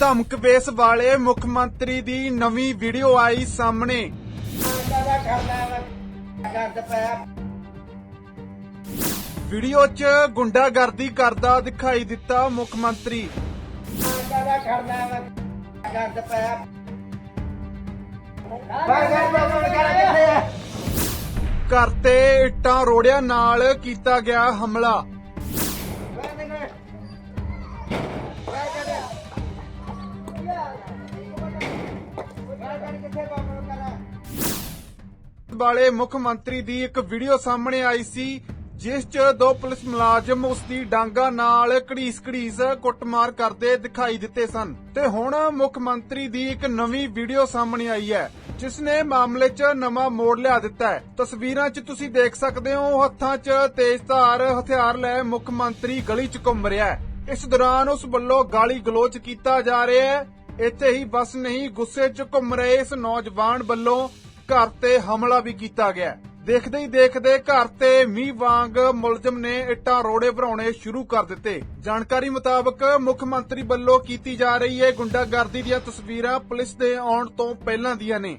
ਧਮਕ, base ਵਾਲੇ ਮੁੱਖ ਮੰਤਰੀ ਦੀ ਨਵੀਂ ਵੀਡੀਓ ਆਈ ਸਾਹਮਣੇ। ਵੀਡੀਓ 'ਚ ਗੁੰਡਾਗਰਦੀ ਕਰਦਾ ਦਿਖਾਈ ਦਿੱਤਾ ਮੁੱਖ ਮੰਤਰੀ। ਕਾਹਦਾ ਘਰ ਤੇ ਇੱਟਾਂ ਰੋੜਿਆਂ ਨਾਲ ਕੀਤਾ ਗਿਆ ਹਮਲਾ। ਵਾਲੇ ਮੁੱਖ ਮੰਤਰੀ ਦੀ ਇੱਕ ਵੀਡੀਓ ਸਾਹਮਣੇ ਆਈ ਸੀ, ਜਿਸ 'ਚ ਦੋ ਪੁਲਿਸ ਮੁਲਾਜ਼ਮ ਉਸ ਦੀ ਡਾਂਗਾ ਨਾਲ ਘੜੀਸ-ਘੜੀਸ ਕੁੱਟਮਾਰ ਕਰਦੇ ਦਿਖਾਈ ਦਿੱਤੇ ਸਨ। ਤੇ ਹੁਣ ਮੁੱਖ ਮੰਤਰੀ ਦੀ ਇੱਕ ਨਵੀਂ ਵੀਡੀਓ ਸਾਹਮਣੇ ਆਈ ਹੈ, ਜਿਸ ਨੇ ਮਾਮਲੇ 'ਚ ਨਵਾਂ ਮੋੜ ਲਿਆ ਦਿੱਤਾ ਹੈ। ਤਸਵੀਰਾਂ 'ਚ ਤੁਸੀਂ ਦੇਖ ਸਕਦੇ ਹੋ, ਹੱਥਾਂ 'ਚ ਤੇਜ਼ਧਾਰ ਹਥਿਆਰ ਲੈ ਮੁੱਖ ਮੰਤਰੀ ਗਲੀ 'ਚ ਘੁੰਮ ਰਿਹਾ ਹੈ। ਇਸ ਦੌਰਾਨ ਉਸ ਵੱਲੋਂ ਗਾਲੀ ਗਲੋਚ ਕੀਤਾ ਜਾ ਰਿਹਾ ਹੈ। ਇੱਥੇ ਹੀ ਬਸ ਨਹੀਂ ਗੁੱਸੇ 'ਚ ਘੁੰਮ ਰਹੇ ਇਸ ਨੌਜਵਾਨ ਵੱਲੋਂ ਘਰ ਤੇ ਹਮਲਾ ਵੀ ਕੀਤਾ ਗਿਆ। ਦੇਖਦੇ ਹੀ ਦੇਖਦੇ ਘਰ ਤੇ ਮੀਂਹ ਵਾਂਗ ਮੁਲਜ਼ਮ ਨੇ ਇੱਟਾਂ ਰੋੜੇ ਭਰਾਉਣੇ ਸ਼ੁਰੂ ਕਰ ਦਿੱਤੇ। ਜਾਣਕਾਰੀ ਮੁਤਾਬਕ ਮੁੱਖ ਮੰਤਰੀ ਵੱਲੋਂ ਕੀਤੀ ਜਾ ਰਹੀ ਹੈ ਗੁੰਡਾਗਰਦੀ ਦੀਆਂ ਤਸਵੀਰਾਂ ਪੁਲਿਸ ਦੇ ਆਉਣ ਤੋਂ ਪਹਿਲਾਂ ਦੀਆਂ ਨੇ।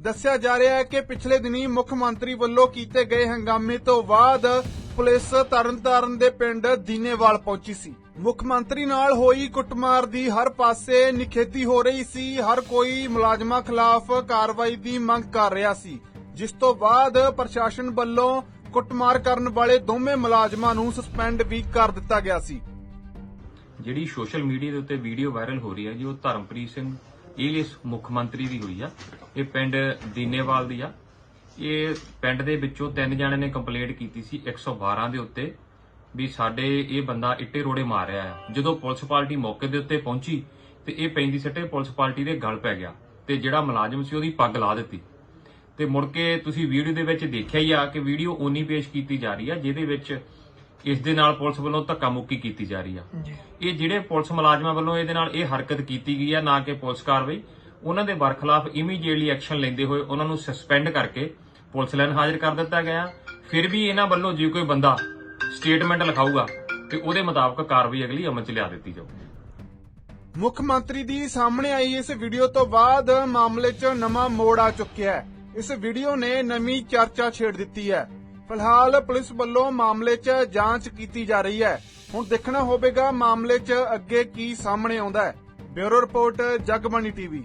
ਦੱਸਿਆ ਜਾ ਰਿਹਾ ਹੈ ਕਿ ਪਿਛਲੇ ਦਿਨੀ ਮੁੱਖ ਮੰਤਰੀ ਵੱਲੋਂ ਕੀਤੇ ਗਏ ਹੰਗਾਮੇ ਤੋਂ ਬਾਅਦ ਪੁਲਿਸ ਤਰਨਤਾਰਨ ਦੇ ਪਿੰਡ ਦੀਨੇਵਾਲ ਪਹੁੰਚੀ ਸੀ। ਮੁੱਖ ਮੰਤਰੀ ਨਾਲ ਹੋਈ ਕੁੱਟਮਾਰ ਦੀ ਹਰ ਪਾਸੇ ਨਿਖੇਧੀ ਹੋ ਰਹੀ ਸੀ। ਹਰ ਕੋਈ ਮੁਲਾਜ਼ਮਾਂ ਖਿਲਾਫ ਕਾਰਵਾਈ ਦੀ ਮੰਗ ਕਰ ਰਿਹਾ ਸੀ। ਜਿਸ ਤੋਂ ਬਾਅਦ ਪ੍ਰਸ਼ਾਸਨ ਵੱਲੋਂ ਕੁੱਟਮਾਰ ਕਰਨ ਵਾਲੇ ਦੋਵੇਂ ਮੁਲਾਜ਼ਮਾਂ ਨੂੰ ਸਸਪੈਂਡ ਵੀ ਕਰ ਦਿੱਤਾ ਗਿਆ ਸੀ। ਜਿਹੜੀ ਸੋਸ਼ਲ ਮੀਡੀਆ ਦੇ ਉੱਤੇ ਵੀਡੀਓ ਵਾਇਰਲ ਹੋ ਰਹੀ ਹੈ ਜੀ, ਉਹ ਧਰਮਪ੍ਰੀਤ ਸਿੰਘ ਏਲੀਸ ਮੁੱਖ ਮੰਤਰੀ ਦੀ ਹੋਈ ਆ। ਇਹ ਪਿੰਡ ਦੀਨੇਵਾਲ ਦੀ ਆ। ਇਹ ਪਿੰਡ ਦੇ ਵਿੱਚੋਂ ਤਿੰਨ ਜਣਿਆਂ ਨੇ ਕੰਪਲੇਂਟ ਕੀਤੀ ਸੀ 112 ਦੇ ਉੱਤੇ ਵੀ ਸਾਡੇ ਇਹ ਬੰਦਾ ਇੱਟੇ ਰੋੜੇ ਮਾਰ ਰਿਹਾ ਹੈ ਜਦੋਂ ਪੁਲਿਸ ਪਾਰਟੀ ਮੌਕੇ ਦੇ ਉੱਤੇ ਪਹੁੰਚੀ ਤੇ ਇਹ ਪੈਂਦੀ ਸੱਟੇ ਪੁਲਿਸ ਪਾਰਟੀ ਦੇ ਗਲ ਪੈ ਗਿਆ ਤੇ ਜਿਹੜਾ ਮੁਲਾਜ਼ਮ ਸੀ ਉਹਦੀ ਪੱਗ ਲਾ ਦਿੱਤੀ। ਤੇ ਮੁੜ ਕੇ ਤੁਸੀਂ ਵੀਡੀਓ ਦੇ ਵਿੱਚ ਦੇਖਿਆ ਹੀ ਆ ਕਿ ਵੀਡੀਓ ਓਨੀ ਪੇਸ਼ ਕੀਤੀ ਜਾ ਰਹੀ ਆ, ਜਿਹਦੇ ਵਿੱਚ ਇਸ ਦੇ ਨਾਲ ਪੁਲਿਸ ਵੱਲੋਂ ਧੱਕਾ ਮੁੱਕੀ ਕੀਤੀ ਜਾ ਰਹੀ ਆ। ਇਹ ਜਿਹੜੇ ਪੁਲਿਸ ਮੁਲਾਜ਼ਮਾਂ ਵੱਲੋਂ ਇਹਦੇ ਨਾਲ ਇਹ ਹਰਕਤ ਕੀਤੀ ਗਈ ਆ ਨਾ ਕਿ ਪੁਲਿਸ ਕਾਰਵਾਈ। ਉਹਨਾਂ ਦੇ ਬਰਖਲਾਫ ਇਮੀਡੀਏਟਲੀ ਐਕਸ਼ਨ ਲੈਂਦੇ ਹੋਏ ਉਹਨਾਂ ਨੂੰ ਸਸਪੈਂਡ ਕਰਕੇ ਪੁਲਿਸ ਲਾਈਨ ਹਾਜ਼ਰ ਕਰ ਦਿੱਤਾ ਗਿਆ। ਫਿਰ ਵੀ ਇਹਨਾਂ ਵੱਲੋਂ ਜੇ ਕੋਈ ਬੰਦਾ ਸਟੇਟਮੈਂਟ ਲਿਖਾਊਗਾ ਤੇ ਉਹਦੇ ਮੁਤਾਬਕ ਕਾਰਵਾਈ ਅਗਲੀ ਅਮਲ 'ਚ ਲਿਆ ਦਿੱਤੀ ਜਾਊਗੀ। ਮੁੱਖ ਮੰਤਰੀ ਦੀ ਸਾਹਮਣੇ ਆਈ ਇਸ ਵੀਡੀਓ ਤੋਂ ਬਾਅਦ ਮਾਮਲੇ 'ਚ ਨਵਾਂ ਮੋੜ ਆ ਚੁੱਕਿਆ ਹੈ। ਇਸ ਵੀਡੀਓ ਨੇ ਨਵੀਂ ਚਰਚਾ ਛੇੜ ਦਿੱਤੀ ਹੈ। ਫਿਲਹਾਲ ਪੁਲਿਸ ਵੱਲੋਂ ਮਾਮਲੇ 'ਚ ਜਾਂਚ ਕੀਤੀ ਜਾ ਰਹੀ ਹੈ। ਹੁਣ ਦੇਖਣਾ ਹੋਵੇਗਾ ਮਾਮਲੇ 'ਚ ਅੱਗੇ ਕੀ ਸਾਹਮਣੇ ਆਉਂਦਾ ਹੈ। Bureau report Jagbani TV.